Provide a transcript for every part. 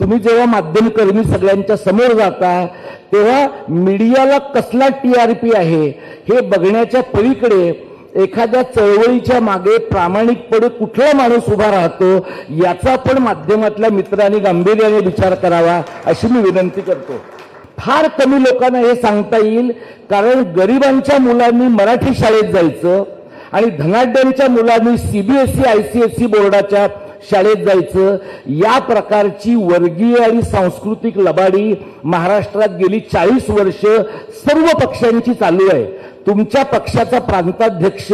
तुम्ही जेव्हा माध्यमकर्मी सगळ्यांच्या समोर जाता तेव्हा मीडियाला कसला टी आर पी आहे हे बघण्याच्या पलीकडे एखाद्या चळवळीच्या मागे प्रामाणिकपणे कुठला माणूस उभा राहतो याचा पण माध्यमातल्या मित्रांनी गांभीर्याने विचार करावा अशी मी विनंती करतो. फार कमी लोकांना हे सांगता येईल कारण गरिबांच्या मुलांनी मराठी शाळेत जायचं आणि धनाढ्यांच्या मुलांनी सीबीएसई आयसीएसई बोर्डाच्या शाळेत जायचं. या प्रकारची वर्गीय आणि सांस्कृतिक लबाडी महाराष्ट्रात गेली चाळीस वर्ष सर्व पक्षांची चालू आहे. तुमच्या पक्षाचा प्रांताध्यक्ष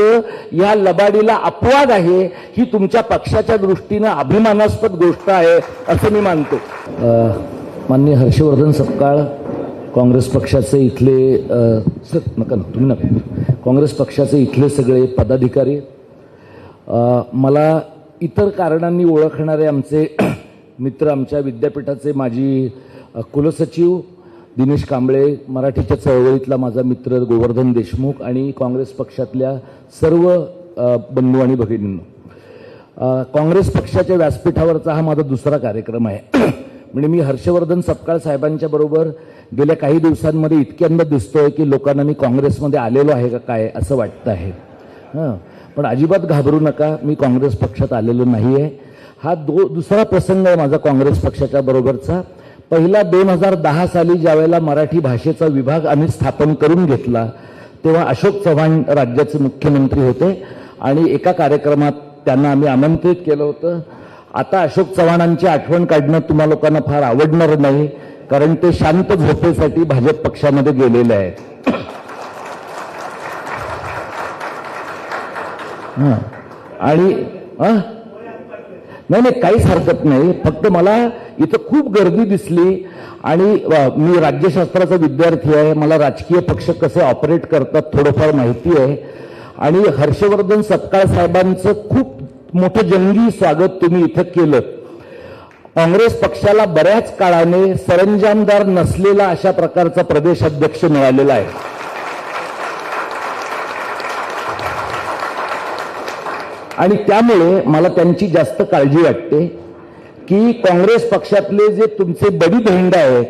या लबाडीला अपवाद आहे ही तुमच्या पक्षाच्या दृष्टीनं अभिमानास्पद गोष्ट आहे असं मी मानतो. मान्य हर्षवर्धन सपकाळ काँग्रेस पक्षाचे इथले सर नका ना तुम्ही नका. काँग्रेस पक्षाचे इथले सगळे पदाधिकारी मला इतर कारणांनी ओळखणारे आमचे मित्र आमच्या विद्यापीठाचे माजी कुलसचिव दिनेश कांबळे मराठीच्या चळवळीतला माझा मित्र गोवर्धन देशमुख आणि काँग्रेस पक्षातल्या सर्व बंधू आणि भगिनींनो. काँग्रेस पक्षाच्या व्यासपीठावरचा हा माझा दुसरा कार्यक्रम आहे. म्हणजे मी हर्षवर्धन सपकाळ साहेबांच्या बरोबर गेल्या काही दिवसांमध्ये इतक्यांदा दिसतोय की लोकांना मी काँग्रेसमध्ये आलेलो आहे का काय असं वाटतं आहे. हां. पण अजिबात घाबरू नका मी काँग्रेस पक्षात आलेलो नाही आहे हा दो दुसरा प्रसंग आहे माझा काँग्रेस पक्षाच्या बरोबरचा. पहिला दोन हजार दहा साली ज्यावेळेला मराठी भाषेचा विभाग आम्ही स्थापन करून घेतला तेव्हा अशोक चव्हाण राज्याचे मुख्यमंत्री होते आणि एका कार्यक्रमात त्यांना आम्ही आमंत्रित केलं होतं. आता अशोक चव्हाणांची आठवण काढणं तुम्हा लोकांना फार आवडणार नाही कारण ते शांत झोपेसाठी भाजप पक्षामध्ये गेलेले आहेत. हां. आणि नाही नाही काहीच हरकत नाही. फक्त मला इथं खूप गर्दी दिसली. आणि मी राज्यशास्त्राचा विद्यार्थी आहे. मला राजकीय पक्ष कसे ऑपरेट करतात थोडंफार माहिती आहे. आणि हर्षवर्धन सपकाळ साहेबांचं खूप मोठं जंगी स्वागत तुम्ही इथं केलं. काँग्रेस पक्षाला बऱ्याच काळाने सरंजामदार नसलेला अशा प्रकारचा प्रदेश अध्यक्ष मिळालेला आहे. आणि त्यामुळे मला त्यांची जास्त काळजी वाटते की काँग्रेस पक्षातले जे तुमचे बडी भेंड आहेत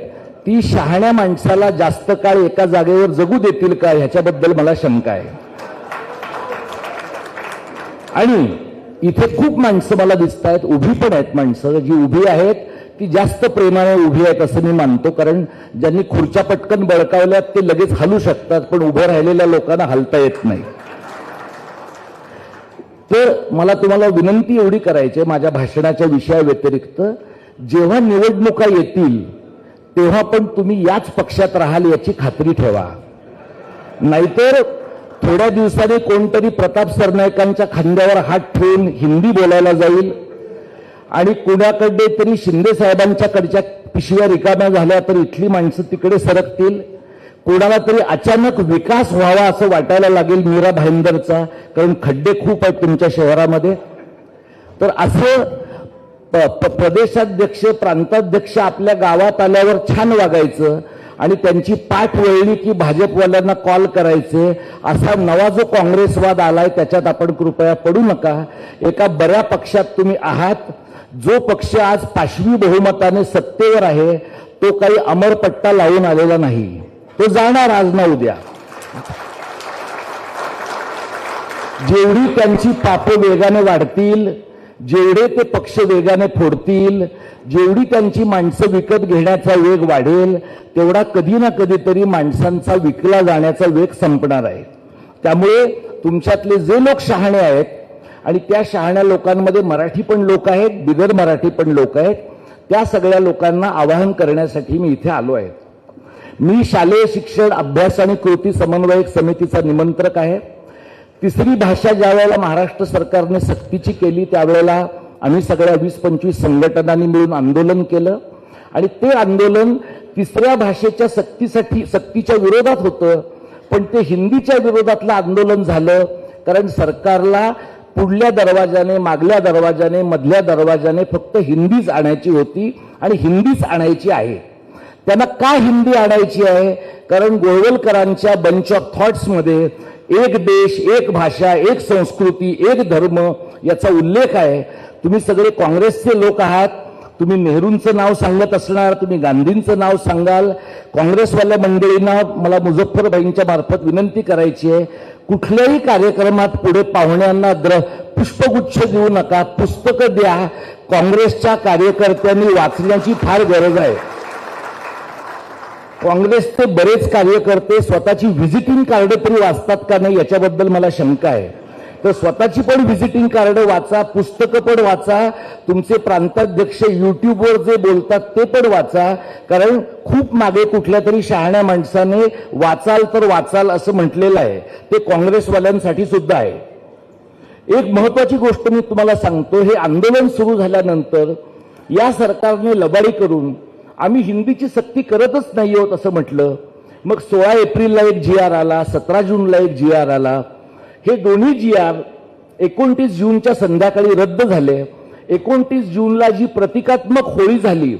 ती शहाण्या माणसाला जास्त काळ एका जागेवर जगू देतील का ह्याच्याबद्दल मला शंका आहे. आणि इथे खूप माणसं मला दिसत आहेत उभी पण आहेत माणसं जी उभी आहेत ती जास्त प्रेमाने उभी आहेत असं मी मानतो कारण ज्यांनी खुर्च्या पटकन बळकावल्यात ते लगेच हलू शकतात पण उभं राहिलेल्या लोकांना हलता येत नाही. तर मला तुम्हाला विनंती एवढी करायची आहे माझ्या भाषणाच्या विषयाव्यतिरिक्त जेव्हा निवडणुका येतील तेव्हा पण तुम्ही याच पक्षात राहाल याची खात्री ठेवा. नाहीतर थोड्या दिवसांनी कोणतरी प्रताप सरनाईकांच्या खांद्यावर हात ठेवून हिंदी बोलायला जाईल आणि कुणाकडे तरी शिंदे साहेबांच्याकडच्या पिशव्या रिकाम्या झाल्या तर इथली माणसं तिकडे सरकतील. कोणाला तरी अचानक विकास व्हावा असं वाटायला लागेल मीरा भाईंदरचा कारण खड्डे खूप आहेत तुमच्या शहरामध्ये. तर असं प- प्रदेशाध्यक्ष प्रांताध्यक्ष आपल्या गावात आल्यावर छान वागायचं आणि त्यांची पाठ वळली की भाजपवाल्यांना कॉल करायचे. असा नवा जो काँग्रेसवाद आलाय त्याच्यात आपण कृपया पडू नका. एका बऱ्या पक्षात तुम्ही आहात. जो पक्ष आज पाशवी बहुमताने सत्तेवर आहे तो काही अमरपट्टा लावून आलेला नाही. तो जाणार आज ना उद्या. जेवढी त्यांची पापं वेगाने वाढतील जेवढे ते पक्ष वेगाने फोडतील जेवढी त्यांची माणसं विकत घेण्याचा वेग वाढेल तेवढा कधी ना कधीतरी माणसांचा विकला जाण्याचा वेग संपणार आहे. त्यामुळे तुमच्यातले जे लोक शहाणे आहेत आणि त्या शहाण्या लोकांमध्ये मराठी पण लोक आहेत बिगर मराठी पण लोक आहेत त्या सगळ्या लोकांना आवाहन करण्यासाठी मी इथे आलो आहे. मी शालेय शिक्षण अभ्यास आणि कृती समन्वयक समितीचा निमंत्रक आहे. तिसरी भाषा ज्यावेळेला महाराष्ट्र सरकारने सक्तीची केली त्यावेळेला आम्ही सगळ्या वीस पंचवीस संघटनांनी मिळून आंदोलन केलं. आणि ते आंदोलन तिसऱ्या भाषेच्या सक्तीसाठी सक्तीच्या विरोधात होतं पण ते हिंदीच्या विरोधातलं आंदोलन झालं कारण सरकारला पुढल्या दरवाजाने मागल्या दरवाजाने मधल्या दरवाजाने फक्त हिंदीच आणायची होती आणि हिंदीच आणायची आहे. त्यांना का हिंदी आणायची आहे? कारण गोळवलकरांच्या बंच ऑफ थॉट्समध्ये एक देश एक भाषा एक संस्कृती एक धर्म याचा उल्लेख आहे. तुम्ही सगळे काँग्रेसचे लोक आहात. तुम्ही नेहरूंचं नाव सांगत असणार तुम्ही गांधींचं नाव सांगाल. काँग्रेसवाल्या मंडळींना मला मुझफ्फरबाईंच्या मार्फत विनंती करायची आहे. कुठल्याही कार्यक्रमात पुढे पाहुण्यांना द्र पुष्पगुच्छ देऊ नका पुस्तकं द्या. काँग्रेसच्या कार्यकर्त्यांनी वाचण्याची फार गरज आहे. काँग्रेसचे बरेच कार्यकर्ते स्वतःची व्हिजिटिंग कार्ड तरी वाचतात का नाही याच्याबद्दल मला शंका आहे. तर स्वतःची पण व्हिजिटिंग कार्ड वाचा पुस्तकं पण वाचा तुमचे प्रांताध्यक्ष युट्यूबवर जे बोलतात ते पण वाचा. कारण खूप मागे कुठल्या तरी शहाण्या माणसाने वाचाल तर वाचाल असं म्हटलेलं आहे. ते काँग्रेसवाल्यांसाठी सुद्धा आहे. एक महत्वाची गोष्ट मी तुम्हाला सांगतो हे आंदोलन सुरू झाल्यानंतर या सरकारने लबाडी करून आम्ही हिंदीची सक्ती करतच नाही आहोत असं म्हटलं. मग सोळा एप्रिलला एक जी आर आला सतरा जूनला एक जी आर आला. हे दोन्ही जी आर एकोणतीस जूनच्या संध्याकाळी रद्द झाले. एकोणतीस जूनला जी प्रतिकात्मक होळी झाली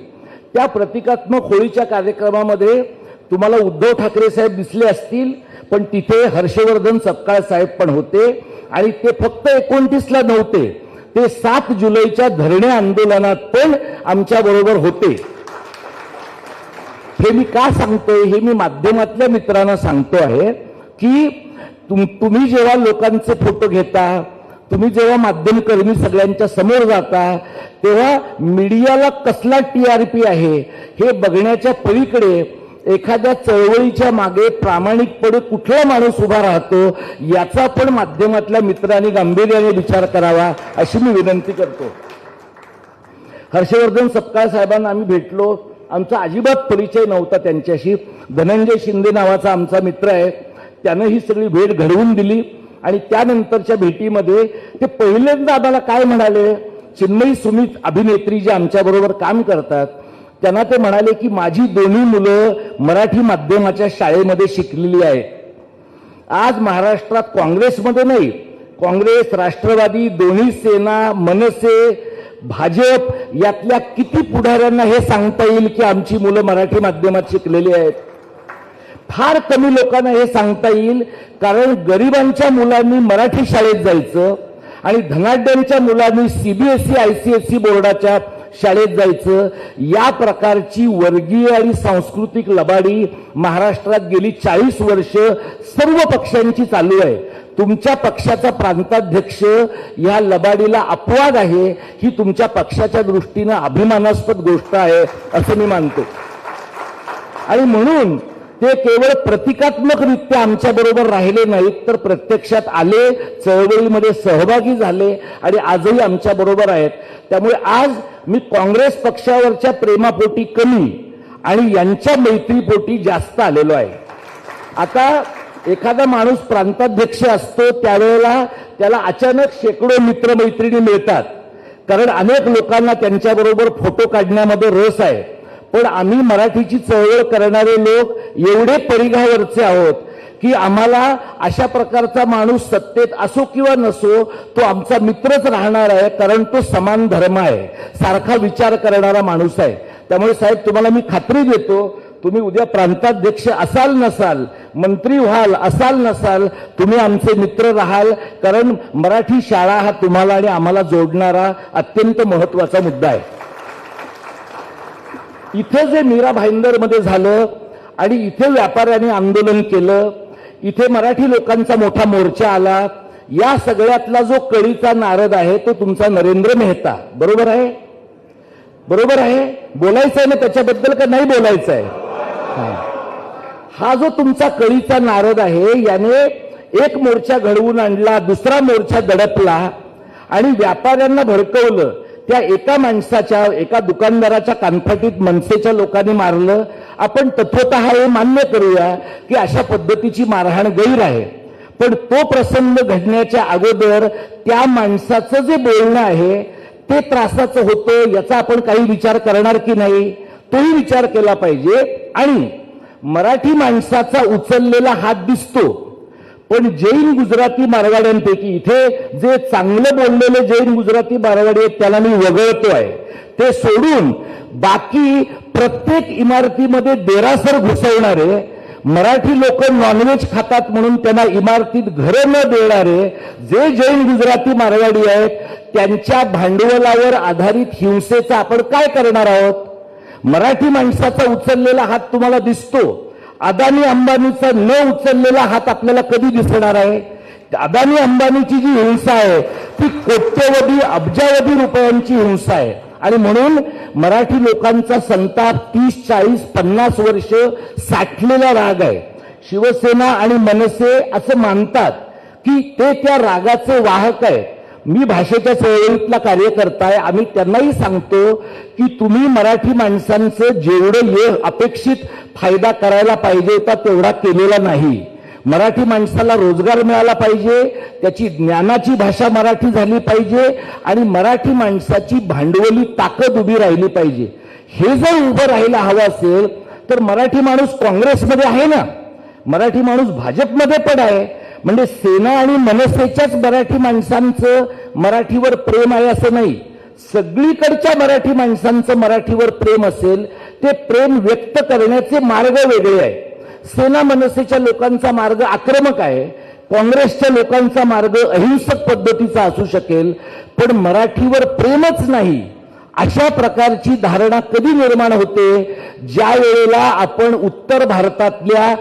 त्या प्रतिकात्मक होळीच्या कार्यक्रमामध्ये तुम्हाला उद्धव ठाकरे साहेब दिसले असतील पण तिथे हर्षवर्धन सपकाळ साहेब पण होते आणि ते फक्त एकोणतीसला नव्हते ते सात जुलैच्या धरणे आंदोलनात पण आमच्या बरोबर होते. हे मी का सांगतोय? हे मी माध्यमातल्या मित्रांना सांगतो आहे की तुम तुम्ही जेव्हा लोकांचे फोटो घेता तुम्ही जेव्हा माध्यमकर्मी सगळ्यांच्या समोर जाता तेव्हा मीडियाला कसला टी आर पी आहे हे बघण्याच्या पलीकडे एखाद्या चळवळीच्या मागे प्रामाणिकपणे कुठला माणूस उभा राहतो याचा पण माध्यमातल्या मित्रांनी गांभीर्याने विचार करावा अशी मी विनंती करतो. हर्षवर्धन सपकाळ साहेबांना आम्ही भेटलो. आमचा अजिबात परिचय नव्हता त्यांच्याशी. धनंजय शिंदे नावाचा आमचा मित्र आहे. त्यानं ही सगळी भेट घडवून दिली. आणि त्यानंतरच्या भेटीमध्ये ते पहिल्यांदा आम्हाला काय म्हणाले? चिन्मयी सुमित अभिनेत्री जे आमच्या बरोबर काम करतात त्यांना ते म्हणाले की माझी दोन्ही मुलं मराठी माध्यमाच्या शाळेमध्ये शिकलेली आहेत. आज महाराष्ट्रात काँग्रेसमध्ये नाही. काँग्रेस राष्ट्रवादी दोन्ही सेना मनसे भाजप यातल्या किती पुढाऱ्यांना हे सांगता येईल की आमची मुलं मराठी माध्यमात शिकलेली आहेत? फार कमी लोकांना हे सांगता येईल कारण गरिबांच्या मुलांनी मराठी शाळेत जायचं आणि धनाढ्यांच्या मुलांनी सीबीएसई आयसीएसई बोर्डाच्या शाळेत जायचं या प्रकारची वर्गीय आणि सांस्कृतिक लबाडी महाराष्ट्रात गेली चाळीस वर्ष सर्व पक्षांची चालू आहे. तुमच्या पक्षाचा प्रांताध्यक्ष या लबाडीला अपवाद आहे ही तुमच्या पक्षाच्या दृष्टीनं अभिमानास्पद गोष्ट आहे असं मी मानतो. आणि म्हणून ते केवळ प्रतिकात्मकरित्या आमच्या बरोबर राहिले नाहीत तर प्रत्यक्षात आले चळवळीमध्ये सहभागी झाले आणि आजही आमच्या बरोबर आहेत. त्यामुळे आज मी काँग्रेस पक्षावरच्या प्रेमापोटी कमी आणि यांच्या मैत्रीपोटी जास्त आलेलो आहे. आता एखादा माणूस प्रांताध्यक्ष असतो त्यावेळेला त्याला अचानक शेकडो मित्रमैत्रिणी मिळतात. कारण अनेक लोकांना त्यांच्याबरोबर फोटो काढण्यामध्ये रस आहे. पण आम्ही मराठीची चळवळ करणारे लोक एवढे परिघावरचे आहोत की आम्हाला अशा प्रकारचा माणूस सत्तेत असो किंवा नसो तो आमचा मित्रच राहणार आहे कारण तो समान धर्म आहे. सारखा विचार करणारा माणूस आहे. त्यामुळे साहेब तुम्हाला मी खात्री देतो तुम्ही उद्या प्रांताध्यक्ष असाल नसाल मंत्री व्हाल असाल नसाल तुम्ही आमचे मित्र राहाल कारण मराठी शाळा हा तुम्हाला आणि आम्हाला जोडणारा अत्यंत महत्त्वाचा मुद्दा आहे. इथे जे मीरा भाईंदरमध्ये झालं आणि इथे व्यापाऱ्यांनी आंदोलन केलं इथे मराठी लोकांचा मोठा मोर्चा आला या सगळ्यातला जो कळीचा नारद आहे तो तुमचा नरेंद्र मेहता. बरोबर आहे? बरोबर आहे? बोलायचं आहे ना त्याच्याबद्दल का नाही बोलायचं आहे हा. जो तुमचा कळीचा नारद आहे याने एक मोर्चा घडवून आणला दुसरा मोर्चा दडपला आणि व्यापाऱ्यांना भडकवलं. त्या एका माणसाच्या एका दुकानदाराच्या कानफाटीत मनसेच्या लोकांनी मारलं. आपण तत्वत हे मान्य करूया की अशा पद्धतीची मारहाण गैर आहे. पण तो प्रसंग घडण्याच्या अगोदर त्या माणसाचं जे बोलणं आहे ते त्रासाचं होतं याचा आपण काही विचार करणार की नाही? तोही विचार केला पाहिजे. आणि मराठी माणसाचा उचललेला हात दिसतो. पण जैन गुजराती मारवाड्यांपैकी इथे जे चांगलं बोललेले जैन गुजराती मारवाडी आहेत त्याला मी वगळतो आहे ते सोडून बाकी प्रत्येक इमारतीमध्ये देरासर घुसवणारे मराठी लोक नॉनव्हेज खातात म्हणून त्यांना इमारतीत घरं न देणारे जे जैन गुजराती मारवाडी आहेत त्यांच्या भांडवलावर आधारित हिंसेचा आपण काय करणार आहोत? मराठी माणसाचा उचललेला हात तुम्हाला दिसतो. अदानी अंबानीचा न उचललेला हात आपल्याला कधी दिसणार आहे? अदानी अंबानीची जी हिंसा आहे ती कोट्यवधी अब्जावधी रुपयांची हिंसा आहे. आणि म्हणून मराठी लोकांचा संताप तीस चाळीस पन्नास वर्ष साठलेला राग आहे. शिवसेना आणि मनसे असं मानतात की ते त्या रागाचे वाहक आहेत. मी भाषेच्या चळवळीतला कार्यकर्ता आहे आम्ही त्यांनाही सांगतो की तुम्ही मराठी माणसांचं जेवढं ये अपेक्षित फायदा करायला पाहिजे होता तेवढा केलेला नाही. मराठी माणसाला रोजगार मिळाला पाहिजे त्याची ज्ञानाची भाषा मराठी झाली पाहिजे आणि मराठी माणसाची भांडवली ताकद उभी राहिली पाहिजे. हे जर उभं राहायला हवं असेल तर मराठी माणूस काँग्रेसमध्ये आहे ना? मराठी माणूस भाजपमध्ये पण आहे म्हणजे सेना आणि मनसेच्याच मराठी माणसांचं मराठीवर प्रेम आहे असं नाही. सगळीकडच्या मराठी माणसांचं मराठीवर प्रेम असेल ते प्रेम व्यक्त करण्याचे मार्ग वेगळे आहे. सेना मनसेच्या लोकांचा मार्ग आक्रमक आहे काँग्रेसच्या लोकांचा मार्ग अहिंसक पद्धतीचा असू शकेल पण मराठीवर प्रेमच नाही. अशा प्रकारची धारणा कधी निर्माण होते? ज्या वेळेला आपण उत्तर भारतातल्या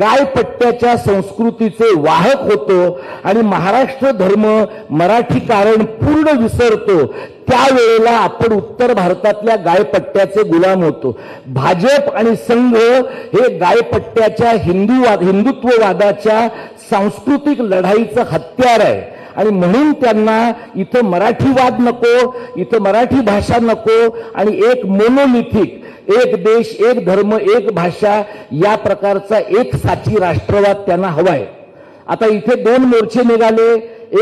गायपट्ट्याच्या संस्कृतीचे वाहक होतो आणि महाराष्ट्र धर्म मराठी कारण पूर्ण विसरतो त्यावेळेला आपण उत्तर भारतातल्या गायपट्ट्याचे गुलाम होतो. भाजप आणि संघ हे गायपट्ट्याच्या हिंदूवाद हिंदुत्ववादाच्या सांस्कृतिक लढाईचं हत्यार आहे. आणि म्हणून त्यांना इथं मराठीवाद नको इथं मराठी भाषा नको आणि एक मोनोलिथिक एक देश एक धर्म एक भाषा या प्रकारचा एक साची राष्ट्रवाद त्यांना हवाय. आता इथे दोन मोर्चे निघाले.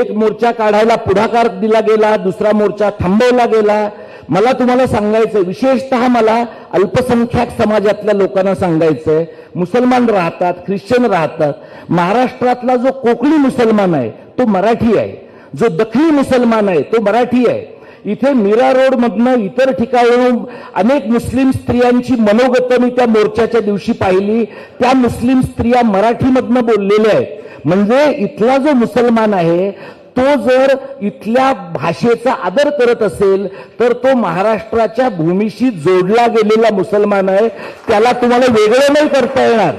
एक मोर्चा काढायला पुढाकार दिला गेला दुसरा मोर्चा थांबवला गेला. मला तुम्हाला सांगायचं विशेषतः मला अल्पसंख्याक समाजातल्या लोकांना सांगायचंय मुसलमान राहतात ख्रिश्चन राहतात महाराष्ट्रातला जो कोकणी मुसलमान आहे तो मराठी आहे. जो दखनी मुसलमान आहे तो मराठी आहे. इथे मीरा रोड मधनं इतर ठिकाणून अनेक मुस्लिम स्त्रियांची मनोगत मी त्या मोर्चाच्या दिवशी पाहिली. त्या मुस्लिम स्त्रिया मराठीमधनं बोललेल्या आहेत. म्हणजे इथला जो मुसलमान आहे तो जर इथल्या भाषेचा आदर करत असेल तर तो महाराष्ट्राच्या भूमीशी जोडला गेलेला मुसलमान आहे त्याला तुम्हाला वेगळं नाही करता येणार.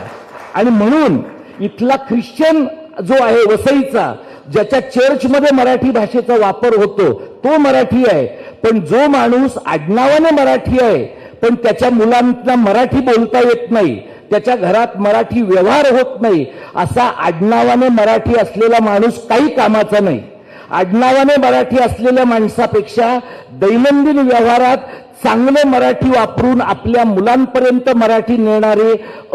आणि म्हणून इथला ख्रिश्चन जो आहे वसईचा ज्याच्या चर्चमध्ये मराठी भाषेचा वापर होतो तो मराठी आहे. पण जो माणूस आडनावाने मराठी आहे पण त्याच्या मुलांना मराठी बोलता येत नाही त्याच्या घरात मराठी व्यवहार होत नाही असा आडनावाने मराठी असलेला माणूस काही कामाचा नाही. आडनावाने मराठी असलेल्या माणसापेक्षा दैनंदिन व्यवहारात चांगले मराठी वापरून आपल्या मुलांपर्यंत मराठी नेणारे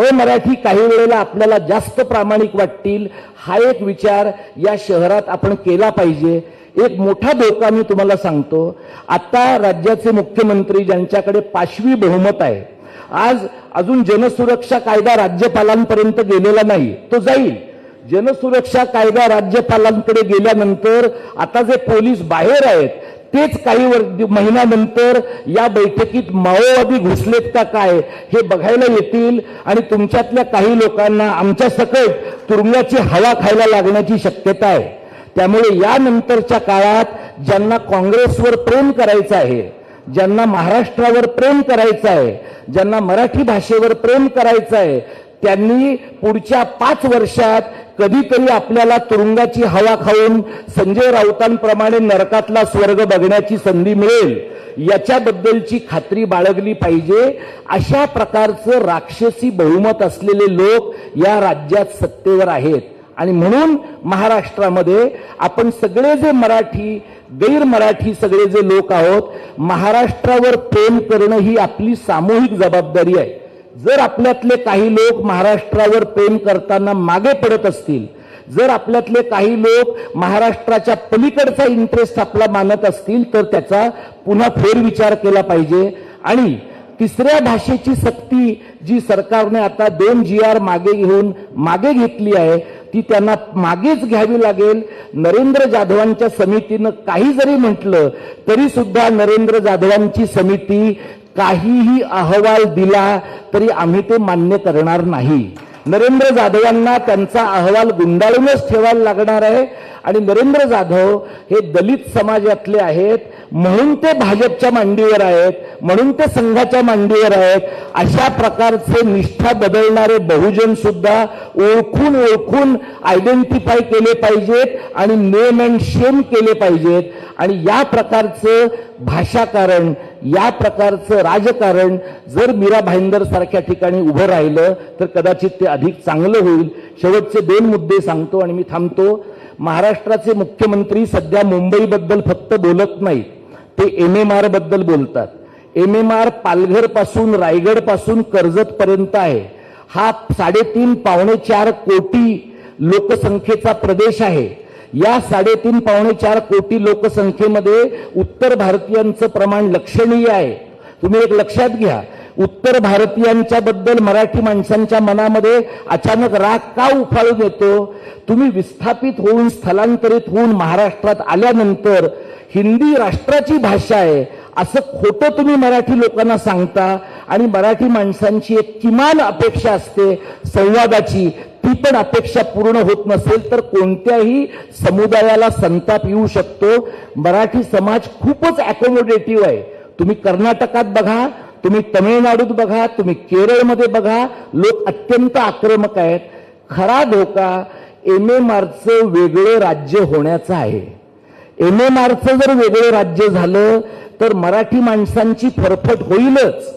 अमराठी काही वेळेला आपल्याला जास्त प्रामाणिक वाटतील हा एक विचार या शहरात आपण केला पाहिजे. एक मोठा धोका मी तुम्हाला सांगतो. आता राज्याचे मुख्यमंत्री ज्यांच्याकडे पाशवी बहुमत आहे आज अजून जनसुरक्षा कायदा राज्यपालांपर्यंत गेलेला नाही तो जाईल. जनसुरक्षा कायदा राज्यपालांकडे गेल्यानंतर आता जे पोलीस बाहेर आहेत तेच काही वर- महिन्यानंतर या बैठकीत माओवादी घुसलेत का काय हे बघायला येतील. आणि तुमच्यातल्या काही लोकांना आमच्या सकट तुरुंगाची हवा खायला लागण्याची शक्यता आहे. त्यामुळे यानंतरच्या काळात ज्यांना काँग्रेसवर प्रेम करायचं आहे ज्यांना महाराष्ट्रावर प्रेम करायचं आहे ज्यांना मराठी भाषेवर प्रेम करायचं आहे त्यांनी पुढच्या पाच वर्षात कधीतरी आपल्याला तुरुंगाची हवा खाऊन संजय राऊतांप्रमाणे नरकातला स्वर्ग बघण्याची संधी मिळेल याच्याबद्दलची खात्री बाळगली पाहिजे. अशा प्रकारचं राक्षसी बहुमत असलेले लोक या राज्यात सत्तेवर आहेत. आणि म्हणून महाराष्ट्रामध्ये आपण सगळे जे मराठी गैर मराठी सगळे जे लोक आहोत महाराष्ट्रावर प्रेम करणं ही आपली सामूहिक जबाबदारी आहे. जर आपल्यातले काही लोक महाराष्ट्रावर प्रेम करताना मागे पडत असतील जर आपल्यातले काही लोक महाराष्ट्राच्या पलीकडचा इंटरेस्ट आपला मानत असतील तर त्याचा पुन्हा फेरविचार केला पाहिजे. आणि तिसऱ्या भाषेची सक्ती जी सरकारने आता दोन जी आर मागे घेऊन मागे घेतली आहे ती त्यांना मागेच घ्यावी लागेल. नरेंद्र जाधवांच्या समितीनं काही जरी म्हटलं तरी सुद्धा नरेंद्र जाधवांची समिती काहीही अहवाल दिला तरी आम्ही ते मान्य करणार नाही. नरेंद्र जाधवांना त्यांचा अहवाल गुंडाळूनच ठेवायला लागणार आहे. आणि नरेंद्र जाधव हे दलित समाजातले आहेत. म्हणून ते भाजपच्या मांडीवर आहेत. म्हणून ते संघाच्या मांडीवर आहेत. अशा प्रकारचे निष्ठा बदलणारे बहुजन सुद्धा ओळखून ओळखून आयडेंटिफाय केले पाहिजेत आणि नेम अँड शेम केले पाहिजेत. आणि या प्रकारचं भाषाकारण या प्रकारचं राजकारण जर मीरा भाईंदर सारख्या ठिकाणी उभं राहिलं तर कदाचित ते अधिक चांगलं होईल. शेवटचे दोन मुद्दे सांगतो आणि मी थांबतो. महाराष्ट्राचे मुख्यमंत्री सध्या मुंबईबद्दल फक्त बोलत नाहीत. ते एम एम आरबद्दल बोलतात. एम एम आर पालघरपासून रायगडपासून कर्जतपर्यंत आहे. हा साडेतीन पावणे चार कोटी लोकसंख्येचा प्रदेश आहे. या साडेतीन पावणे चार कोटी लोकसंख्येमध्ये उत्तर भारतीयांचं प्रमाण लक्षणीय आहे. तुम्ही एक लक्षात घ्या. उत्तर भारतीयांच्या बद्दल मराठी माणसांच्या मनामध्ये अचानक राग का उफाळून येतो? तुम्ही विस्थापित होऊन स्थलांतरित होऊन महाराष्ट्रात आल्यानंतर हिंदी राष्ट्राची भाषा आहे असं खोटं तुम्ही मराठी लोकांना सांगता आणि मराठी माणसांची एक किमान अपेक्षा असते संवादाची ती पण अपेक्षा पूर्ण होत नसेल तर कोणत्याही समुदायाला संताप येऊ शकतो. मराठी समाज खूपच अकोमोडेटिव्ह आहे. तुम्ही कर्नाटकात बघा तुम्ही तमिळनाडूत बघा तुम्ही केरळमध्ये बघा लोक अत्यंत आक्रमक आहेत. खरा धोका एम एम आरचं वेगळं राज्य होण्याचं आहे. एम एम आरचं जर वेगळं राज्य झालं तर मराठी माणसांची फरफट होईलच.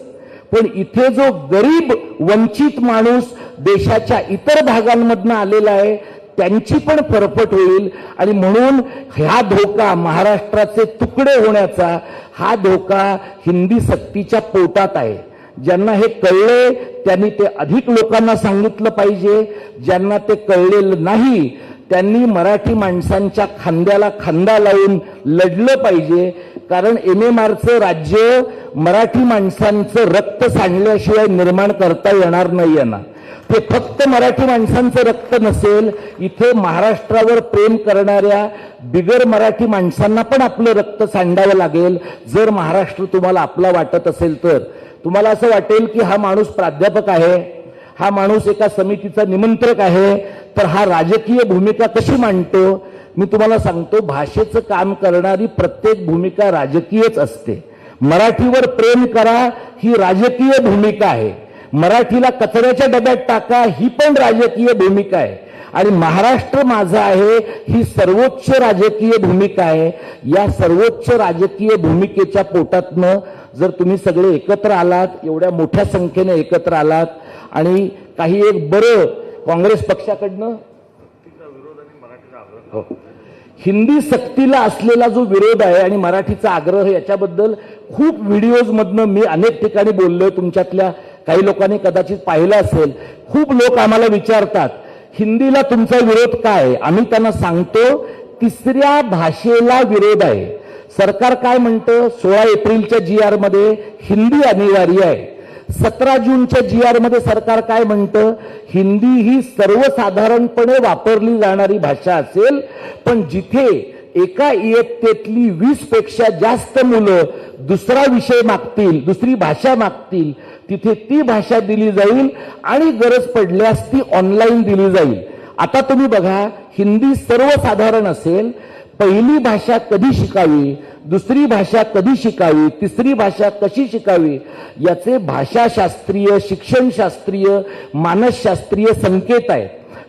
पण इथे जो गरीब वंचित माणूस देशाच्या इतर भागांमधनं आलेला आहे त्यांची पण परपट होईल. आणि म्हणून हा धोका महाराष्ट्राचे तुकडे होण्याचा हा धोका हिंदी सक्तीच्या पोटात आहे. ज्यांना हे कळले त्यांनी ते अधिक लोकांना सांगितलं पाहिजे. ज्यांना ते कळलेलं नाही त्यांनी मराठी माणसांच्या खांद्याला खांदा लावून लढलं पाहिजे. कारण एम एम आरचं राज्य मराठी माणसांचं रक्त सांडल्याशिवाय निर्माण करता येणार नाही यांना ते फक्त मराठी माणसांचं रक्त नसेल इथे महाराष्ट्रावर प्रेम करणाऱ्या बिगर मराठी माणसांना पण आपलं रक्त सांडावं लागेल. जर महाराष्ट्र तुम्हाला आपला वाटत असेल तर. तुम्हाला असं वाटेल की हा माणूस प्राध्यापक आहे हा माणूस एका समितीचा निमंत्रक आहे तर हा राजकीय भूमिका कशी मांडतो? मी तुम्हाला सांगतो भाषेचं काम करणारी प्रत्येक भूमिका राजकीयच असते. मराठीवर प्रेम करा ही राजकीय भूमिका आहे. मराठीला कचऱ्याच्या डब्यात टाका ही पण राजकीय भूमिका आहे आणि महाराष्ट्र माझा आहे ही सर्वोच्च राजकीय भूमिका आहे या सर्वोच्च राजकीय भूमिकेच्या पोटातनं जर तुम्ही सगळे एकत्र आलात एवढ्या मोठ्या संख्येने एकत्र आलात आणि काही एक बरं काँग्रेस पक्षाकडनं हो. हिंदी सक्तीला असलेला जो विरोध आहे आणि मराठीचा आग्रह याच्याबद्दल खूप व्हिडिओज मधनं मी अनेक ठिकाणी बोललोय तुमच्यातल्या काही लोकांनी कदाचित पाहिलं असेल. खूप लोक आम्हाला विचारतात हिंदीला तुमचा विरोध काय? आहे? आम्ही त्यांना सांगतो तिसऱ्या भाषेला विरोध आहे. सरकार काय म्हणतं? सोळा एप्रिलच्या जी आरमध्ये हिंदी अनिवार्य आहे. सतरा जूनच्या जी आरमध्ये सरकार काय म्हणतं? हिंदी ही सर्वसाधारणपणे वापरली जाणारी भाषा असेल पण जिथे एका इयत्तेतली वीसपेक्षा जास्त मुलं दुसरा विषय मागतील दुसरी भाषा मागतील तिथे ती भाषा दिली जाईल आणि गरज पडल्यास ती ऑनलाईन दिली जाईल. आता तुम्ही बघा हिंदी सर्वसाधारण असेल पहिली भाषा कधी शिकावी दुसरी भाषा कधी शिकावी तिसरी भाषा कशी शिकावी याचे भाषाशास्त्रीय शिक्षणशास्त्रीय मानसशास्त्रीय संकेत आहेत.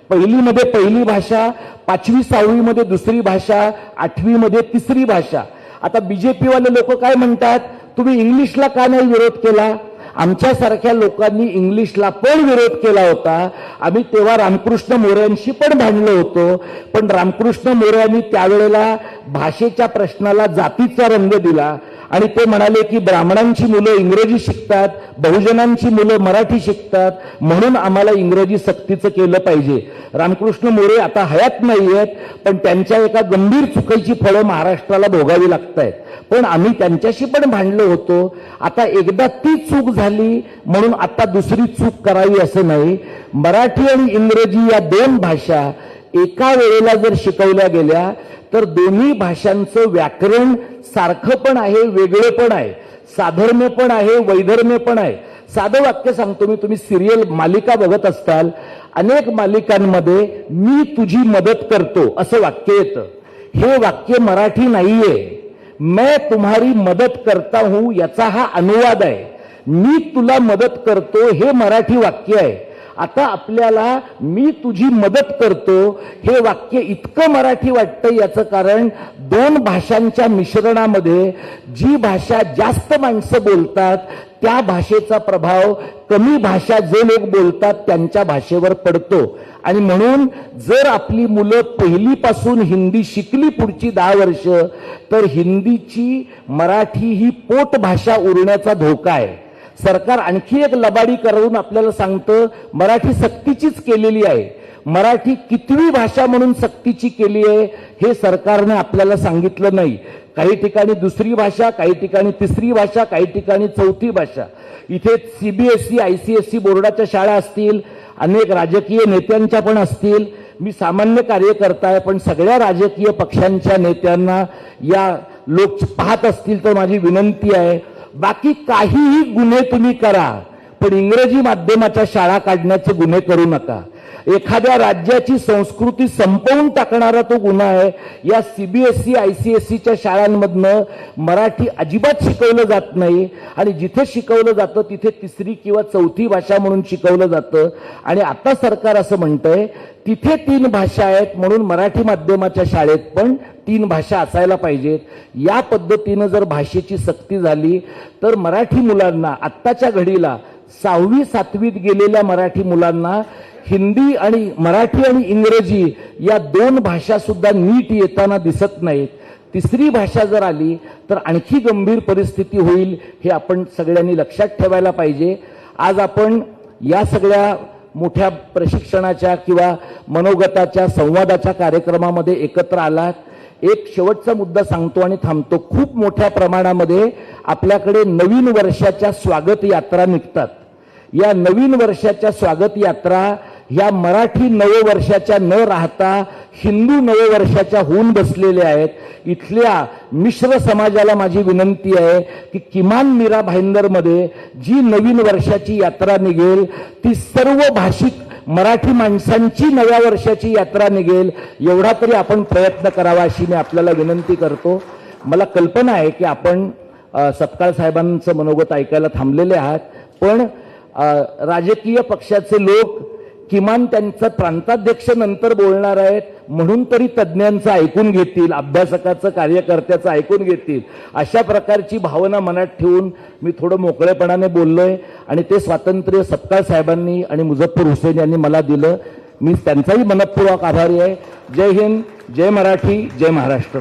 पहिलीमध्ये पहिली भाषा पाचवी सहावीमध्ये दुसरी भाषा आठवीमध्ये तिसरी भाषा. आता बी जे पीवाले लोक काय म्हणतात? तुम्ही इंग्लिशला का नाही विरोध केला? आमच्यासारख्या लोकांनी इंग्लिशला पण विरोध केला होता. आम्ही तेव्हा रामकृष्ण मोऱ्यांशी पण भांडलो होतो. पण रामकृष्ण मोऱ्यांनी त्यावेळेला भाषेच्या प्रश्नाला जातीचा रंग दिला. आणि ते म्हणाले की ब्राह्मणांची मुलं इंग्रजी शिकतात बहुजनांची मुलं मराठी शिकतात म्हणून आम्हाला इंग्रजी सक्तीचं केलं पाहिजे. रामकृष्ण मोरे आता हयात नाही आहेत पण त्यांच्या एका गंभीर चुकीची फळं महाराष्ट्राला भोगावी लागत आहेत पण आम्ही त्यांच्याशी पण भांडलो होतो. आता एकदा ती चूक झाली म्हणून आता दुसरी चूक करावी असं नाही. मराठी आणि इंग्रजी या दोन भाषा एका वेळेला जर शिकवल्या गेल्या तर दोन्ही भाषांचं व्याकरण सारखं पण आहे वेगळं पण आहे. साधर्म्य पण आहे वैधर्म्य पण आहे. साधं वाक्य सांगतो मी तुम्ही सिरियल मालिका बघत असताल अनेक मालिकांमध्ये मी तुझी मदत करतो असं वाक्य येतं. हे वाक्य मराठी नाहीये. मैं तुम्हारी मदत करता हूं याचा हा अनुवाद आहे. मी तुला मदत करतो हे मराठी वाक्य आहे. आता आपल्याला मी तुझी मदत करतो. हे वाक्य इतकं मराठी वाटतं याचं कारण दोन भाषांच्या मिश्रणामध्ये जी भाषा जास्त माणसं बोलतात त्या भाषेचा प्रभाव कमी भाषा जे लोक बोलतात त्यांच्या भाषेवर पडतो. आणि म्हणून जर आपली मुलं पहिलीपासून हिंदी शिकली पुढची दहा वर्ष तर हिंदीची मराठी ही पोट भाषा उरण्याचा धोका आहे. सरकार आणखी एक लबाडी करून आपल्याला सांगतं मराठी सक्तीचीच केलेली आहे. मराठी कितवी भाषा म्हणून सक्तीची केली आहे हे सरकारने आपल्याला सांगितलं नाही. काही ठिकाणी दुसरी भाषा काही ठिकाणी तिसरी भाषा काही ठिकाणी चौथी भाषा. इथे सीबीएसई आयसीएसई बोर्डाच्या शाळा असतील अनेक राजकीय नेत्यांच्या पण असतील. मी सामान्य कार्यकर्ता आहे पण सगळ्या राजकीय पक्षांच्या नेत्यांना या लोक पाहत असतील तर माझी विनंती आहे बाकी काहीही गुन्हे तुम्ही करा पण इंग्रजी माध्यमाच्या शाळा काढण्याचे गुन्हे करू नका. एखाद्या राज्याची संस्कृती संपवून टाकणारा तो गुन्हा आहे या सीबीएसई आयसीएसईच्या शाळांमधनं मराठी अजिबात शिकवलं जात नाही. आणि जिथे शिकवलं जातं तिथे तिसरी किंवा चौथी भाषा म्हणून शिकवलं जातं. आणि आता सरकार असं म्हणतंय तिथे तीन भाषा आहेत म्हणून मराठी माध्यमाच्या शाळेत पण तीन भाषा असायला पाहिजेत. या पद्धतीनं जर भाषेची सक्ती झाली तर मराठी मुलांना आत्ताच्या घडीला सहावी सातवीत गेलेल्या मराठी मुलांना हिंदी आणि मराठी आणि इंग्रजी या दोन भाषा सुद्धा नीट येताना दिसत नाहीत. तिसरी भाषा जर आली तर आणखी गंभीर परिस्थिती होईल हे आपण सगळ्यांनी लक्षात ठेवायला पाहिजे. आज आपण या सगळ्या मोठ्या प्रशिक्षणाच्या किंवा मनोगताच्या संवादाच्या कार्यक्रमामध्ये एकत्र आलात. एक शेवटचा मुद्दा सांगतो आणि थांबतो. खूप मोठ्या प्रमाणामध्ये आपल्याकडे नवीन वर्षाच्या स्वागत यात्रा निघतात. या नवीन वर्षाच्या स्वागत यात्रा या मराठी नववर्षाच्या न राहता हिंदू नववर्षाच्या होऊन बसलेल्या आहेत. इथल्या मिश्र समाजाला माझी विनंती आहे की किमान मीरा भाईंदरमध्ये जी नवीन वर्षाची यात्रा निघेल ती सर्व भाषिक मराठी माणसांची नव्या वर्षाची यात्रा निघेल एवढा तरी आपण प्रयत्न करावा अशी मी आपल्याला विनंती करतो. मला कल्पना आहे की आपण अ, सपकाळ साहेबांचं मनोगत ऐकायला थांबलेले आहात पण राजकीय पक्षाचे लोक किमान त्यांचं प्रांताध्यक्ष नंतर बोलणार आहेत म्हणून तरी तज्ज्ञांचं ऐकून घेतील अभ्यासकाचं कार्यकर्त्याचं ऐकून घेतील. अशा प्रकारची भावना मनात ठेवून मी थोडं मोकळेपणाने बोललोय आणि ते स्वातंत्र्य सपकाळ साहेबांनी आणि मुझफ्फर हुसेन यांनी मला दिलं. मी त्यांचाही मनपूर्वक आभारी आहे. जय हिंद जय मराठी जय महाराष्ट्र.